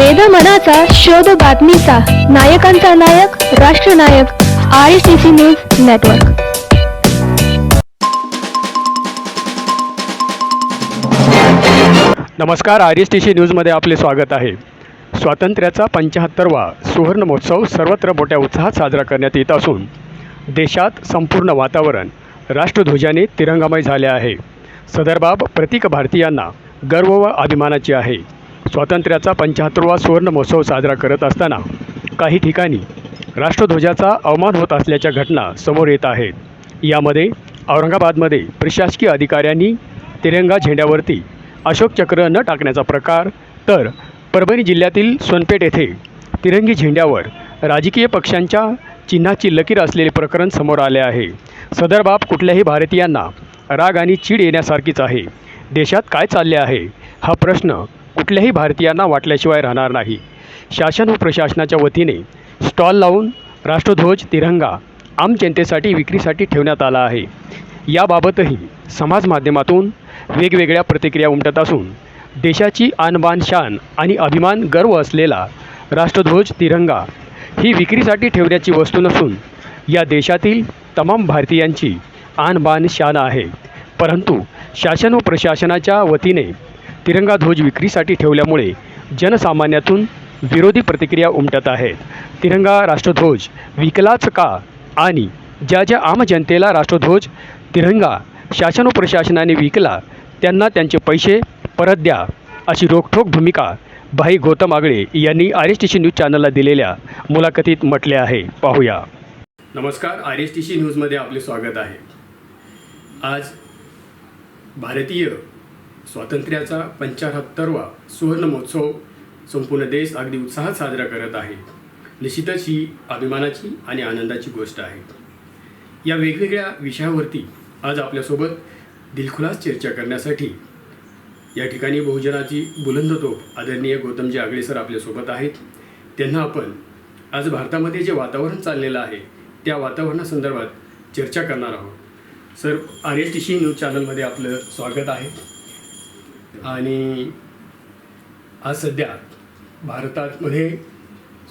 वेद मनाचा शोध बातमीचा. नायकांचा नायक राष्ट्रनायक I C C news network नमस्कार आर एस टी सी न्यूजमध्ये आपले स्वागत आहे. स्वातंत्र्याचा पंच्याहत्तरवा सुवर्ण महोत्सव सर्वत्र मोठ्या उत्साहात साजरा करण्यात येत असून देशात संपूर्ण वातावरण राष्ट्रध्वजाने तिरंगामय झाले आहे. सदर बाब प्रतीक भारतीयांना गर्व व अभिमानाची आहे. स्वातंत्र्याचा पंच्याहत्तरवा सुवर्ण महोत्सव साजरा करत असताना काही ठिकाणी राष्ट्रध्वजाचा अवमान होत असल्याच्या घटना समोर येत आहेत. यामध्ये औरंगाबादमध्ये प्रशासकीय अधिकाऱ्यांनी तिरंगा झेंड्यावरती अशोक चक्र न टाकण्याचा प्रकार तर परभणी जिल्ह्यातील सोनपेठ येथे तिरंगी झेंड्यावर राजकीय पक्षांच्या चिन्हाची लकीर असलेले प्रकरण समोर आले आहे. सदर बाब कुठल्याही भारतीयांना राग आणि चीड येण्यासारखीच आहे. देशात काय चालले आहे? हा प्रश्न कुठल्याही भारतीयांना वाटल्याशिवाय राहणार नाही. शासन व प्रशासनाच्या वतीने स्टॉल लावून राष्ट्रध्वज तिरंगा आम जनतेसाठी विक्रीसाठी ठेवण्यात आला आहे. याबाबतही समाज माध्यमातून वेगवेगळ्या प्रतिक्रिया उमटत असून देशाची आणबाण शान आणि अभिमान गर्व असलेला राष्ट्रध्वज तिरंगा ही विक्रीसाठी ठेवण्याची वस्तू नसून या देशातील तमाम भारतीयांची आणबाण शान आहे. परंतु शासन व प्रशासनाच्या वतीने तिरंगा ध्वज विक्रीसाठी ठेवल्यामुळे जनसामान्यातून विरोधी प्रतिक्रिया उमटत आहेत. तिरंगा राष्ट्रध्वज विकलाच का? आणि ज्या ज्या आम जनतेला राष्ट्रध्वज तिरंगा शासन व प्रशासनाने विकला त्यांना त्यांचे पैसे परत द्या अशी रोखठोक भूमिका भाई गौतम आगळे यांनी R S T C news चॅनलला दिलेल्या मुलाखतीत म्हटले आहे. पाहूया. नमस्कार. आर एस टी सी न्यूजमध्ये आपले स्वागत आहे. आज भारतीय स्वातंत्र्याचा पंच्याहत्तरवा सुवर्ण महोत्सव संपूर्ण देश अगदी उत्साहात साजरा करत आहे. निश्चितच ही अभिमानाची आणि आनंदाची गोष्ट आहे. या वेगवेगळ्या विषयावरती आज आपल्यासोबत दिलखुलास चर्चा करण्यासाठी या ठिकाणी बहुजनाची बुलंद तोप आदरणीय गौतमजी आगळे सर आपल्यासोबत आहेत. त्यांना आपण आज भारतामध्ये जे वातावरण चाललेलं आहे त्या वातावरणासंदर्भात चर्चा करणार आहोत. Sir R S T C news चॅनलमध्ये आपलं स्वागत आहे. आणि आज सध्या भारतामध्ये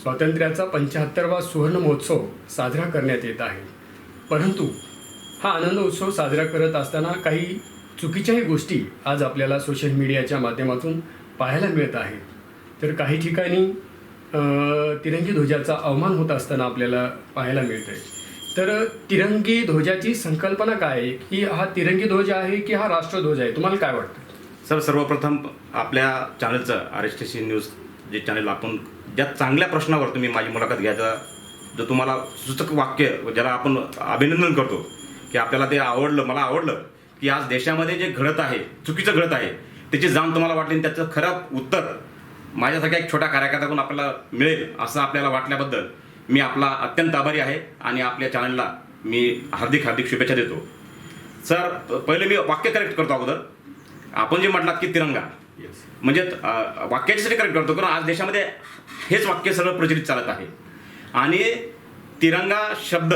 स्वातंत्र्याचा पंच्याहत्तरवा सुवर्ण महोत्सव साजरा करण्यात येत आहे. परंतु हा आनंद उत्सव साजरा करत असताना काही चुकीच्याही गोष्टी आज आपल्याला सोशल मीडियाच्या माध्यमातून पाहायला मिळत आहेत. तर काही ठिकाणी तिरंगी ध्वजाचा अवमान होत असताना आपल्याला पाहायला मिळत आहे तर तिरंगी ध्वजाची संकल्पना काय आहे? की हा तिरंगी ध्वज आहे की हा राष्ट्रध्वज आहे? तुम्हाला काय वाटतं? सर सर्वप्रथम आपल्या चॅनलचं R S T C news जे चॅनल आपण ज्या चांगल्या प्रश्नावर तुम्ही माझी मुलाखत घ्यायचा जो तुम्हाला सूचक वाक्य ज्याला आपण अभिनंदन करतो की आपल्याला ते आवडलं मला आवडलं की आज देशामध्ये जे घडत आहे चुकीचं घडत आहे त्याची जाण तुम्हाला वाटली आणि त्याचं खरं उत्तर माझ्यासारख्या एक छोट्या कार्यकर्त्याकडून आपल्याला मिळेल असं आपल्याला वाटल्याबद्दल मी आपला अत्यंत आभारी आहे आणि आपल्या चॅनलला मी हार्दिक हार्दिक शुभेच्छा देतो. सर प- पहिले मी वाक्य करेक्ट करतो अगोदर. आपण जे म्हटलात की तिरंगा म्हणजे वाक्याच्यासाठी करेक्ट करतो कारण आज देशामध्ये हेच वाक्य सगळं प्रचलित चालत आहे. आणि तिरंगा शब्द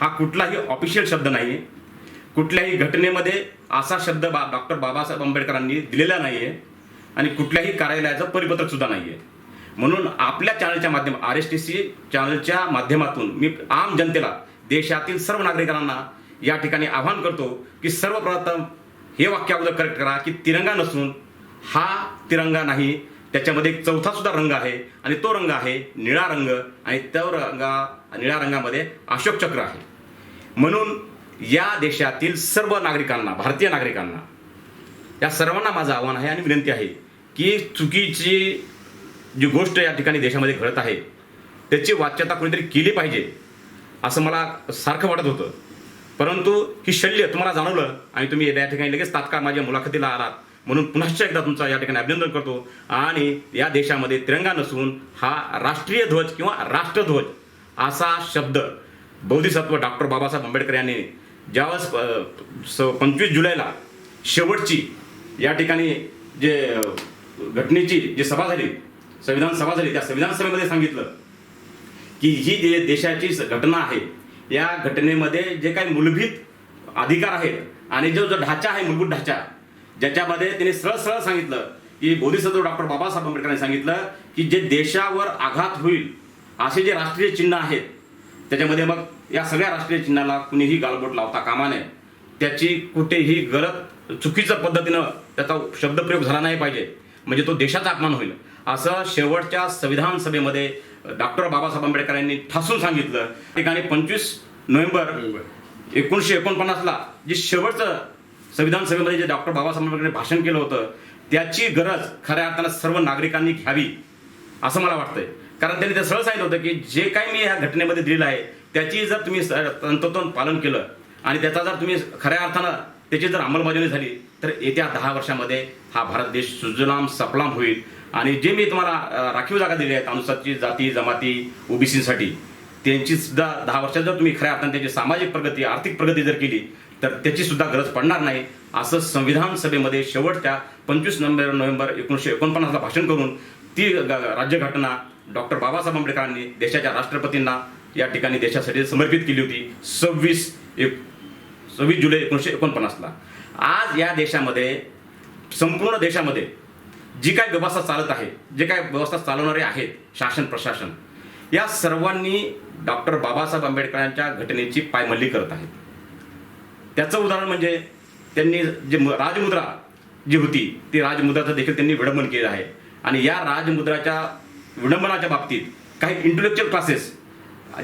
हा कुठलाही ऑफिशियल शब्द नाही कुठल्याही घटनेमध्ये असा शब्द बा डॉक्टर बाबासाहेब आंबेडकरांनी दिलेला नाही आहे आणि कुठल्याही कार्यालयाचं परिपत्रक सुद्धा नाही आहे म्हणून आपल्या चॅनलच्या माध्यम आर एस टी सी चॅनलच्या माध्यमातून मी आम जनतेला देशातील सर्व नागरिकांना या ठिकाणी आवाहन करतो की सर्वप्रथम हे वाक्य अगोदर करेक्ट करा की तिरंगा नसून हा तिरंगा नाही त्याच्यामध्ये एक चौथा सुद्धा रंग आहे आणि तो रंग आहे निळा रंग आणि तो रंगा निळ्या रंगामध्ये अशोक चक्र आहे. म्हणून या देशातील सर्व नागरिकांना भारतीय नागरिकांना या सर्वांना माझं आव्हान आहे आणि विनंती आहे की चुकीची जी गोष्ट या ठिकाणी देशामध्ये घडत आहे त्याची वाच्यता कोणीतरी केली पाहिजे असं मला सारखं वाटत होतं. परंतु ही शल्य तुम्हाला जाणवलं आणि तुम्ही या ठिकाणी लगेच तात्काळ माझ्या मुलाखतीला आलात. म्हणून पुनश्च एकदा तुमचा या ठिकाणी अभिनंदन करतो. आणि या देशामध्ये तिरंगा नसून हा राष्ट्रीय ध्वज किंवा राष्ट्रध्वज असा शब्द बौद्धिसत्व डॉक्टर बाबासाहेब आंबेडकर यांनी ज्यावेळेस स- पंचवीस जुलैला शेवटची या ठिकाणी जे घटनेची जी सभा झाली संविधान सभा झाली त्या संविधान सभेमध्ये सांगितलं की ही जे देशाची घटना आहे या घटनेमध्ये जे काही मूलभूत अधिकार आहेत आणि जो जो ढाचा आहे मूलभूत ढाचा ज्याच्यामध्ये त्यांनी सरळ सरळ सांगितलं की बोधिसत्व डॉक्टर बाबासाहेब आंबेडकरांनी सांगितलं की जे देशावर आघात होईल असे जे राष्ट्रीय चिन्ह आहेत त्याच्यामध्ये मग या सगळ्या राष्ट्रीय चिन्हाला कुणीही गालबोट लावता कामा नये. त्याची कुठेही गलत चुकीच्या पद्धतीनं त्याचा शब्दप्रयोग झाला नाही पाहिजे. म्हणजे तो देशाचा अपमान होईल. असं शेवटच्या संविधान सभेमध्ये डॉक्टर बाबासाहेब आंबेडकर यांनी ठासून सांगितलं. ठिकाणी पंचवीस नोव्हेंबर एकोणीसशे एकोणपन्नासला जे शेवटचं संविधान सभेमध्ये जे डॉक्टर बाबासाहेब आंबेडकरांनी भाषण केलं होतं त्याची गरज खऱ्या अर्थानं सर्व नागरिकांनी घ्यावी असं मला वाटतंय. कारण त्यांनी ते सरळ सांगितलं होतं की जे काही मी या घटनेमध्ये दिलेलं आहे त्याची जर तुम्ही तंतोतंत पालन केलं आणि त्याचा जर तुम्ही खऱ्या अर्थानं त्याची जर अंमलबजावणी झाली तर येत्या दहा वर्षामध्ये हा भारत देश सुजलाम सफलाम होईल आणि जे मी तुम्हाला राखीव जागा दिली आहेत अनुसूचित जाती जमाती ओबीसीसाठी त्यांची सुद्धा दहा वर्षात जर तुम्ही खऱ्या अर्थाने त्यांची सामाजिक प्रगती आर्थिक प्रगती जर केली तर त्याची सुद्धा गरज पडणार नाही. असं संविधान सभेमध्ये शेवटच्या पंचवीस नोव्हेंबर नोव्हेंबर एकोणीसशे एकोणपन्नासला भाषण करून ती राज्यघटना डॉक्टर बाबासाहेब आंबेडकरांनी देशाच्या राष्ट्रपतींना या ठिकाणी देशासाठी समर्पित केली होती सव्वीस एक सव्वीस जुलै एकोणीसशे एकोणपन्नासला. आज या देशामध्ये संपूर्ण देशामध्ये जी काय व्यवस्था चालत आहे जे काय व्यवस्था चालवणारे आहेत शासन प्रशासन या सर्वांनी डॉक्टर बाबासाहेब आंबेडकरांच्या घटनेची पायमल्ली करत आहेत. त्याचं उदाहरण म्हणजे त्यांनी जे राजमुद्रा जी होती ती राजमुद्राचं देखील त्यांनी विडंबन केलं आहे. आणि या राजमुद्राच्या विडंबनाच्या बाबतीत काही इंटेलेक्च्युअल क्लासेस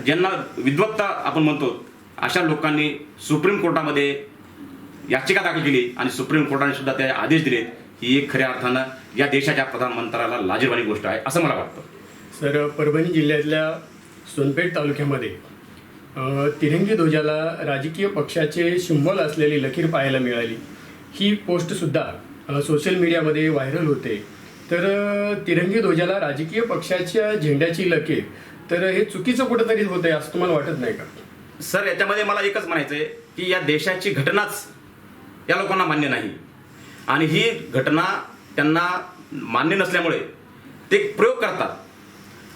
ज्यांना विद्वत्ता आपण म्हणतो अशा लोकांनी सुप्रीम कोर्टामध्ये याचिका दाखल केली आणि सुप्रीम कोर्टाने सुद्धा त्या आदेश दिलेत. ही एक खऱ्या अर्थानं या देशाच्या प्रधानमंत्र्याला लाजीरवाणी गोष्ट आहे असं मला वाटतं. सर परभणी जिल्ह्यातल्या सोनपेठ तालुक्यामध्ये तिरंगी ध्वजाला राजकीय पक्षाचे सिंबल असलेली लकीर पाहायला मिळाली. ही पोस्टसुद्धा सोशल मीडियामध्ये व्हायरल होते. तर तिरंगी ध्वजाला राजकीय पक्षाच्या झेंड्याची लकीर तर हे चुकीचं कुठंतरी होतंय असं तुम्हाला वाटत नाही का? सर याच्यामध्ये मला एकच म्हणायचं आहे की या देशाची घटनाच या लोकांना मान्य नाही. आणि ही घटना त्यांना मान्य नसल्यामुळे ते प्रयोग करतात.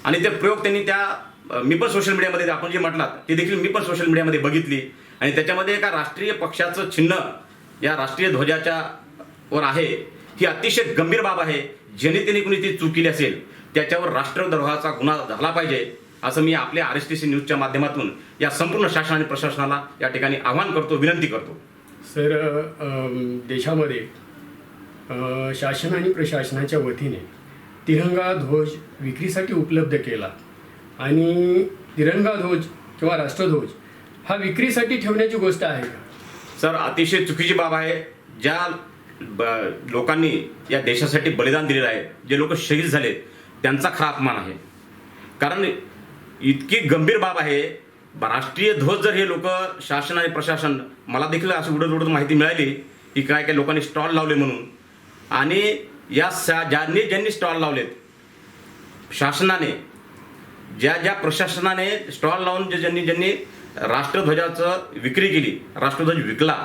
आणि ते प्रयोग त्यांनी त्या मी पण सोशल मीडियामध्ये आपण जे म्हटलात ते देखील मी पण सोशल मीडियामध्ये बघितली. आणि त्याच्यामध्ये एका राष्ट्रीय पक्षाचं चिन्ह या राष्ट्रीय ध्वजाच्या वर आहे. ही अतिशय गंभीर बाब आहे. ज्याने त्यांनी कुणी ती चूक केली असेल त्याच्यावर राष्ट्रद्रोहाचा गुन्हा झाला पाहिजे असं मी आपल्या आर एस टी सी न्यूजच्या माध्यमातून या संपूर्ण शासन आणि प्रशासनाला या ठिकाणी आवाहन करतो विनंती करतो. सर देशामध्ये शासन आणि प्रशासनाच्या वतीने तिरंगा ध्वज विक्रीसाठी उपलब्ध केला. आणि तिरंगा ध्वज किंवा राष्ट्रध्वज हा विक्रीसाठी ठेवण्याची गोष्ट आहे सर अतिशय चुकीची बाब आहे. ज्या ब- लोकांनी या देशासाठी बलिदान दिलेलं आहे जे लोक शहीद झाले त्यांचा खरा अपमान आहे. कारण इतकी गंभीर बाब आहे. राष्ट्रीय ध्वज जर हे लोक शासन आणि प्रशासन मला देखील असं उडत उडत माहिती मिळाली की काय काय लोकांनी स्टॉल लावले म्हणून आणि या सा ज्यांनी ज्यांनी स्टॉल लावलेत शासनाने ज्या ज्या प्रशासनाने स्टॉल लावून जे ज्यांनी ज्यांनी राष्ट्रध्वजाचं विक्री केली राष्ट्रध्वज विकला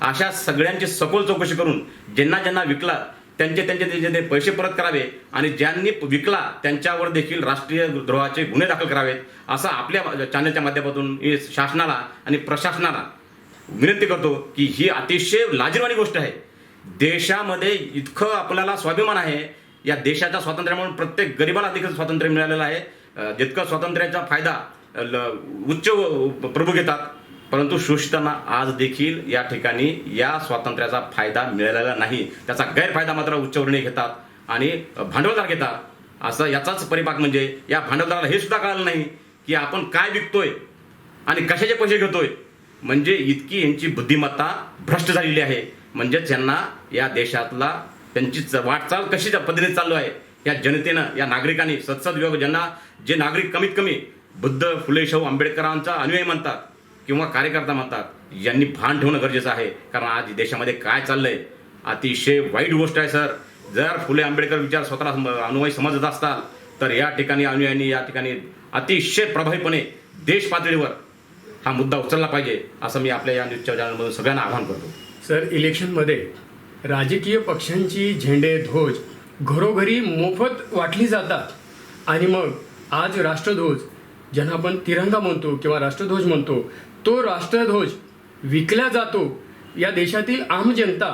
अशा सगळ्यांची सखोल चौकशी करून ज्यांना ज्यांना विकला त्यांचे त्यांचे त्यांचे पैसे परत करावे आणि ज्यांनी विकला त्यांच्यावर देखील राष्ट्रीय द्रोहाचे गुन्हे दाखल करावेत असं आपल्या चॅनलच्या माध्यमातून मी शासनाला आणि प्रशासनाला विनंती करतो की ही अतिशय लाजीरवाणी गोष्ट आहे. देशामध्ये इतकं आपल्याला स्वाभिमान आहे. या देशाच्या स्वातंत्र्यामुळे प्रत्येक गरिबाला देखील स्वातंत्र्य मिळालेलं आहे. जितकं स्वातंत्र्याचा फायदा ल- उच्च प्रभू घेतात परंतु शोषितांना आज देखील या ठिकाणी या स्वातंत्र्याचा फायदा मिळालेला नाही. त्याचा गैरफायदा मात्र उच्चवर्णीय घेतात आणि भांडवलदार घेतात. असं याचाच परिपाक म्हणजे या भांडवलदाराला हे सुद्धा कळालं नाही की आपण काय विकतोय आणि कशाचे पैसे घेतोय. म्हणजे इतकी यांची बुद्धिमत्ता भ्रष्ट झालेली आहे. म्हणजेच यांना या देशातला त्यांची च- वाटचाल कशी ज्या पद्धतीने चालू आहे या जनतेनं या नागरिकांनी सत्सद ज्यांना जे नागरिक कमीत कमी बुद्ध फुले शाहू आंबेडकरांचा अनुयायी म्हणतात किंवा कार्यकर्ता म्हणतात यांनी भान ठेवणं गरजेचं आहे. कारण आज देशामध्ये काय चाललंय अतिशय वाईट गोष्ट आहे सर. जर फुले आंबेडकर विचार स्वतःला अनुयायी समजत असताल तर या ठिकाणी अनुयायांनी या ठिकाणी अतिशय प्रभावीपणे देश पातळीवर हा मुद्दा उचलला पाहिजे असं मी आपल्या या न्यूजच्या चॅनलमधून सगळ्यांना आवाहन करतो. सर इलेक्शनमध्ये राजकीय पक्षांची झेंडे ध्वज घरोघरी मोफत वाटली जातात. आणि मग आज राष्ट्रध्वज ज्यांना आपण तिरंगा म्हणतो किंवा राष्ट्रध्वज म्हणतो तो राष्ट्रध्वज विकला जातो. या देशातील आम जनता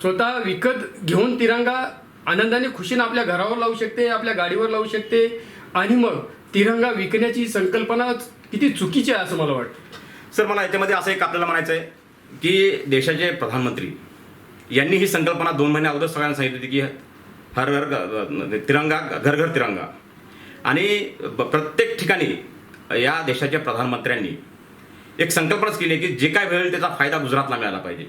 स्वतः विकत घेऊन तिरंगा आनंदाने खुशीनं आपल्या घरावर लावू शकते आपल्या गाडीवर लावू शकते. आणि मग तिरंगा विकण्याची संकल्पना किती चुकीची आहे असं मला वाटतं. सर मला याच्यामध्ये असं एक आपल्याला म्हणायचं आहे की देशाचे प्रधानमंत्री यांनी ही संकल्पना दोन महिन्या अगोदर सगळ्यांना सांगितली होती की हर घर तिरंगा घर घर तिरंगा. आणि ब- प्रत्येक ठिकाणी या देशाच्या प्रधानमंत्र्यांनी एक संकल्पनाच केली की जे काय मिळेल त्याचा फायदा गुजरातला मिळाला पाहिजे.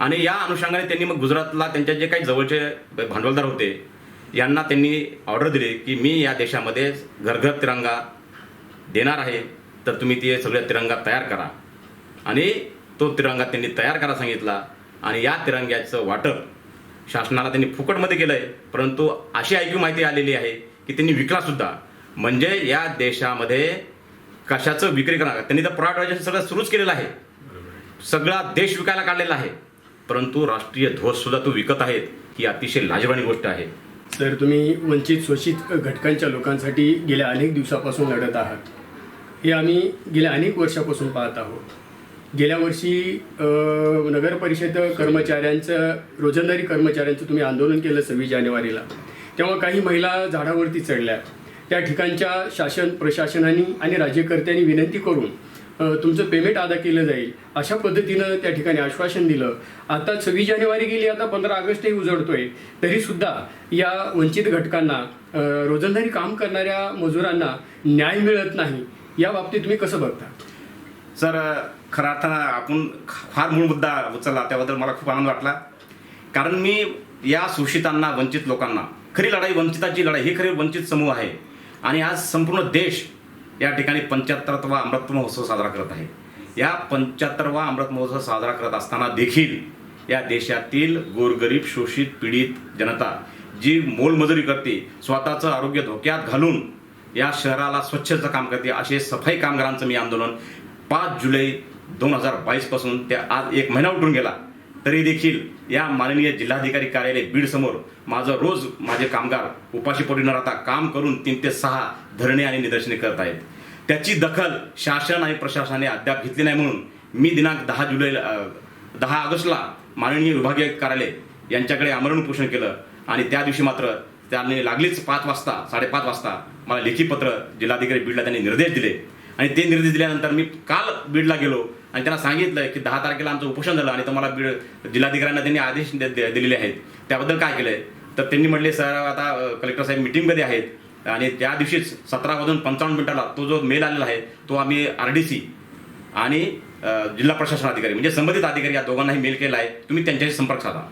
आणि या अनुषंगाने त्यांनी मग गुजरातला त्यांच्या जे काही जवळचे भांडवलदार होते यांना त्यांनी ऑर्डर दिली की मी या देशामध्ये घरघर तिरंगा देणार आहे तर तुम्ही ते सगळे तिरंगा तयार करा. आणि तो तिरंगा त्यांनी तयार करा सांगितला आणि या तिरंग्याचं वाटप शासनाला त्यांनी फुकटमध्ये केलं आहे परंतु अशी ऐकू माहिती आलेली आहे की त्यांनी विकला सुद्धा. म्हणजे या देशामध्ये कशाचं विक्री करणार त्यांनी तर प्रायव्हेटायझेशन सगळं सुरूच केलेलं आहे. सगळा देश विकायला काढलेला आहे. परंतु राष्ट्रीय ध्वज सुद्धा तो विकत आहेत ही अतिशय लाजवानी गोष्ट आहे. तर तुम्ही वंचित शोषित घटकांच्या लोकांसाठी गेल्या अनेक दिवसापासून लढत आहात. हे आम्ही गेल्या अनेक वर्षापासून पाहत आहोत. गेल्या वर्षी नगर परिषद कर्मचाऱ्यांचं रोजंदारी कर्मचाऱ्यांचं तुम्ही आंदोलन केलं सव्वीस जानेवारीला. तेव्हा काही महिला झाडावरती चढल्या. त्या ठिकाणच्या शासन प्रशासनाने आणि राज्यकर्त्यांनी विनंती करून तुमचं पेमेंट अदा केलं जाईल. अशा पद्धतीनं त्या ठिकाणी आश्वासन दिलं. आता सव्वीस जानेवारी गेली आता पंधरा ऑगस्टही उजळतोय. तरीसुद्धा या वंचित घटकांना रोजंदारी काम करणाऱ्या मजुरांना न्याय मिळत नाही. या बाबतीत तुम्ही कसं बघता? सर खरं अर्थानं आपण फार मूळ मुद्दा उचलला त्याबद्दल मला खूप आनंद वाटला. कारण मी या शोषितांना वंचित लोकांना खरी लढाई वंचिताची लढाई ही खरी वंचित समूह आहे. आणि आज संपूर्ण देश या ठिकाणी पंच्याहत्तरवा अमृत महोत्सव साजरा करत आहे. या पंच्याहत्तरवा अमृत महोत्सव साजरा करत असताना देखील या देशातील गोरगरीब शोषित पीडित जनता जी मोलमजुरी करते स्वतःचं आरोग्य धोक्यात घालून या शहराला स्वच्छचं काम करते असे सफाई कामगारांचं मी आंदोलन पाच जुलै दोन हजार बावीसपासून ते आज एक महिना उठून गेला. तरी देखील या माननीय जिल्हाधिकारी कार्यालय बीड समोर माझं रोज माझे कामगार उपाशीपोटी न राहता काम करून तीन ते सहा धरणे आणि निदर्शने करत आहेत. त्याची दखल शासन आणि प्रशासनाने अद्याप घेतली नाही म्हणून मी दिनांक दहा जुलै दहा ऑगस्टला माननीय विभागीय कार्यालय यांच्याकडे आमरण उपोषण केलं आणि त्या दिवशी मात्र त्यांनी लागलीच पाच वाजता साडेपाच वाजता मला लेखी पत्र जिल्हाधिकारी बीडला त्यांनी निर्देश दिले. आणि ते निर्देश दिल्यानंतर मी काल बीडला गेलो आणि त्यांना सांगितलं की दहा तारखेला आमचं उपोषण झालं आणि तुम्हाला बीड जिल्हाधिकाऱ्यांना त्यांनी आदेश दे- दिलेले आहेत. त्याबद्दल काय केलंय? तर त्यांनी म्हटले सर आता कलेक्टर साहेब मिटिंगमध्ये आहेत आणि त्या दिवशीच सतरा वाजून पंचावन्न मिनिटाला तो जो मेल आलेला आहे तो आम्ही आर डी सी आणि जिल्हा प्रशासन अधिकारी म्हणजे संबंधित अधिकारी या दोघांनाही मेल केला आहे. तुम्ही त्यांच्याशी संपर्क साधा.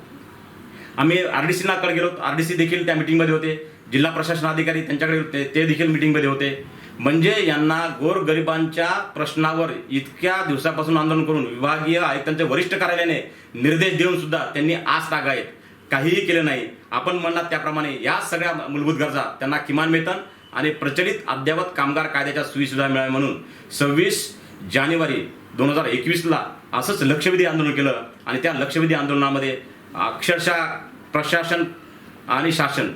आम्ही आर डी सीना गेलो. आर डी सी देखील त्या मिटिंगमध्ये होते. जिल्हा प्रशासन अधिकारी त्यांच्याकडे होते. ते देखील मिटिंगमध्ये होते. म्हणजे यांना गोरगरिबांच्या प्रश्नावर इतक्या दिवसापासून आंदोलन करून विभागीय आयुक्तांच्या वरिष्ठ कार्यालयाने निर्देश देऊन सुद्धा त्यांनी आज तागायत काहीही केलं नाही. आपण म्हणलात त्याप्रमाणे या सगळ्या मूलभूत गरजा त्यांना किमान वेतन आणि प्रचलित अद्ययावत कामगार कायद्याच्या सुविधा मिळाव्या म्हणून सव्वीस जानेवारी दोन हजार एकवीसला असंच लक्षवेधी आंदोलन केलं आणि त्या लक्षवेधी आंदोलनामध्ये अक्षरशः प्रशासन आणि शासन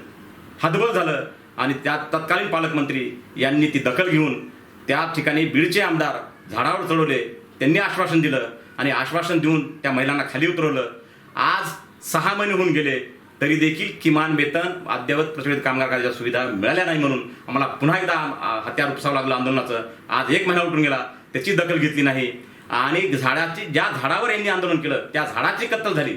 हतबल झालं. आणि त्या तत्कालीन पालकमंत्री यांनी ती दखल घेऊन त्या ठिकाणी बीडचे आमदार झाडावर चढवले. त्यांनी आश्वासन दिलं आणि आश्वासन देऊन त्या महिलांना खाली उतरवलं. आज सहा महिने होऊन गेले तरी देखील किमान वेतन अद्ययावत प्रचलित कामगार कायद्याच्या सुविधा मिळाल्या नाही म्हणून आम्हाला पुन्हा एकदा हत्यार उपसावं लागलं आंदोलनाचं. आज एक महिना उठून गेला त्याची दखल घेतली नाही. आणि झाडाची ज्या झाडावर यांनी आंदोलन केलं त्या झाडाची कत्तल झाली.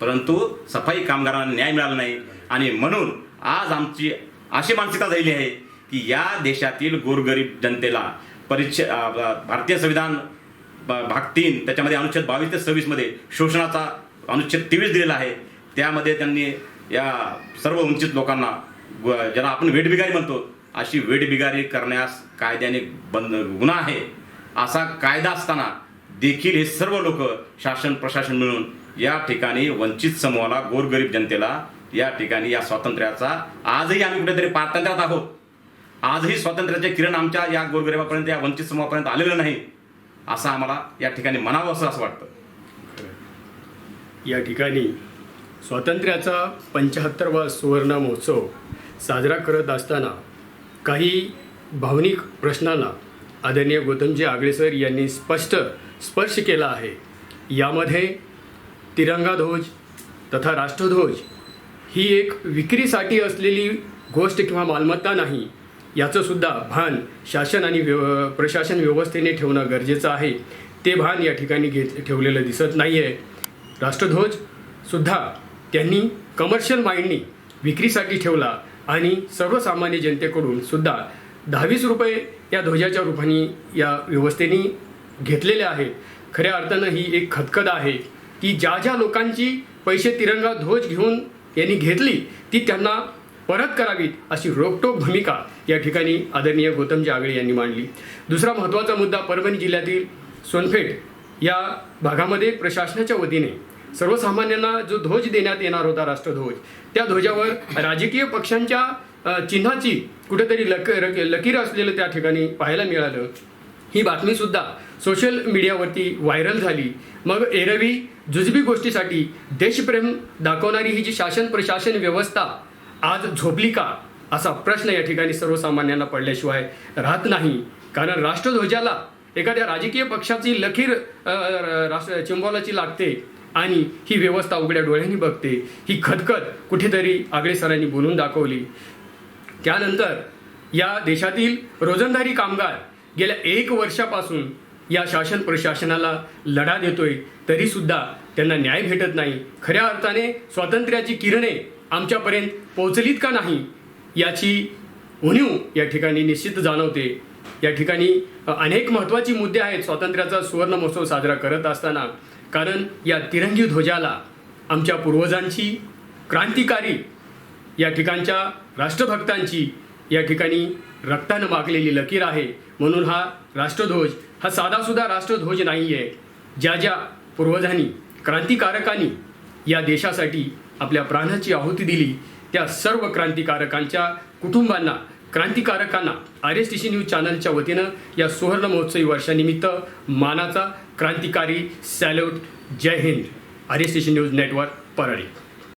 परंतु सफाई कामगारांना न्याय मिळाला नाही. आणि म्हणून आज आमची अशी मानसिकता झालेली आहे की या देशातील गोरगरीब जनतेला परिच्छ भारतीय संविधान ब- भाग तीन त्याच्यामध्ये अनुच्छेद बावीस ते सव्वीसमध्ये शोषणाचा अनुच्छेद तेवीस दिलेला आहे. त्यामध्ये त्यांनी या सर्व वंचित लोकांना ज्याला आपण वेठबिगारी म्हणतो अशी वेठबिगारी करण्यास कायद्याने बंद गुन्हा आहे. असा कायदा असताना देखील हे सर्व लोक शासन प्रशासन मिळून या ठिकाणी वंचित समूहाला गोरगरीब जनतेला या ठिकाणी या स्वातंत्र्याचा आजही आम्ही कुठेतरी पारतंत्र्यात आहोत. आजही स्वातंत्र्याचे किरण आमच्या या गोरगरिबापर्यंत या वंचित समूहापर्यंत आलेलं नाही असं आम्हाला या ठिकाणी म्हणावं असं असं वाटतं. या ठिकाणी स्वातंत्र्याचा पंच्याहत्तरवा सुवर्ण महोत्सव साजरा करत असताना काही भावनिक प्रश्नांना आदरणीय गौतमजी आगळेसर यांनी स्पष्ट स्पर्श केला आहे. यामध्ये तिरंगा ध्वज तथा राष्ट्रध्वज ही एक विक्रीसाठी असलेली गोष्ट किंवा मालमत्ता नाही याचं सुद्धा भान शासन आणि व्यव प्रशासन व्यवस्थेने ठेवणं गरजेचं आहे. ते भान या ठिकाणी घेत ठेवलेलं दिसत नाही आहे राष्ट्रध्वज सुद्धा त्यांनी कमर्शियल माइंडनी विक्रीसाठी ठेवला आणि सर्वसामान्य जनतेकडून सुद्धा दहावीस रुपये या ध्वजाच्या रूपाने या व्यवस्थेने घेतलेले आहेत. खऱ्या अर्थानं ही एक खदखद आहे. की ज्या ज्या लोकांची पैसे तिरंगा ध्वज घेऊन यांनी घेतली ती त्यांना परत करावीत अशी रोकटोक भूमिका या ठिकाणी आदरणीय गौतम जागळे यांनी मांडली. दुसरा महत्त्वाचा मुद्दा परभणी जिल्ह्यातील सोनपेठ या भागामध्ये प्रशासनाच्या वतीने सर्वसामान्यांना जो ध्वज देण्यात येणार होता राष्ट्रध्वज त्या ध्वजावर राजकीय पक्षांच्या चिन्हाची कुठेतरी लक लकीर असलेलं त्या ठिकाणी पाहायला मिळालं. ही बातमीसुद्धा सोशल मीडियावरती व्हायरल झाली. मग एरवी जुजबी गोष्टीसाठी देशप्रेम दाखवणारी ही जी शासन प्रशासन व्यवस्था आज झोपली का? असा प्रश्न या ठिकाणी सर्वसामान्यांना पडल्याशिवाय राहत नाही. कारण राष्ट्रध्वजाला एखाद्या राजकीय पक्षाची लखीर राष्ट्र चिंबॉलाची लागते आणि ही व्यवस्था उघड्या डोळ्यांनी बघते. ही खदखद कुठेतरी आगळे सरांनी बोलून दाखवली. त्यानंतर या देशातील रोजंदारी कामगार गेल्या एक वर्षापासून या शासन प्रशासनाला लढा देतोय तरीसुद्धा त्यांना न्याय भेटत नाही. खऱ्या अर्थाने स्वातंत्र्याची किरणे आमच्यापर्यंत पोहोचलीत का नाही याची उणीव या ठिकाणी निश्चित जाणवते. या ठिकाणी अनेक महत्त्वाची मुद्दे आहेत स्वातंत्र्याचा सुवर्ण महोत्सव साजरा करत असताना. कारण या तिरंगी ध्वजाला आमच्या पूर्वजांची क्रांतिकारी या ठिकाणच्या राष्ट्रभक्तांची या ठिकाणी रक्तानं मागलेली लकीर आहे. म्हणून हा राष्ट्रध्वज हा साधासुद्धा राष्ट्रध्वज नाही आहे ज्या ज्या पूर्वजांनी क्रांतिकारकांनी या देशासाठी आपल्या प्राणाची आहुती दिली त्या सर्व क्रांतिकारकांच्या कुटुंबांना क्रांतिकारकांना R S T C news चॅनलच्या वतीनं या सुवर्ण महोत्सवी वर्षानिमित्त मानाचा क्रांतिकारी सॅल्यूट. जय Hind. R S T C news network Parli.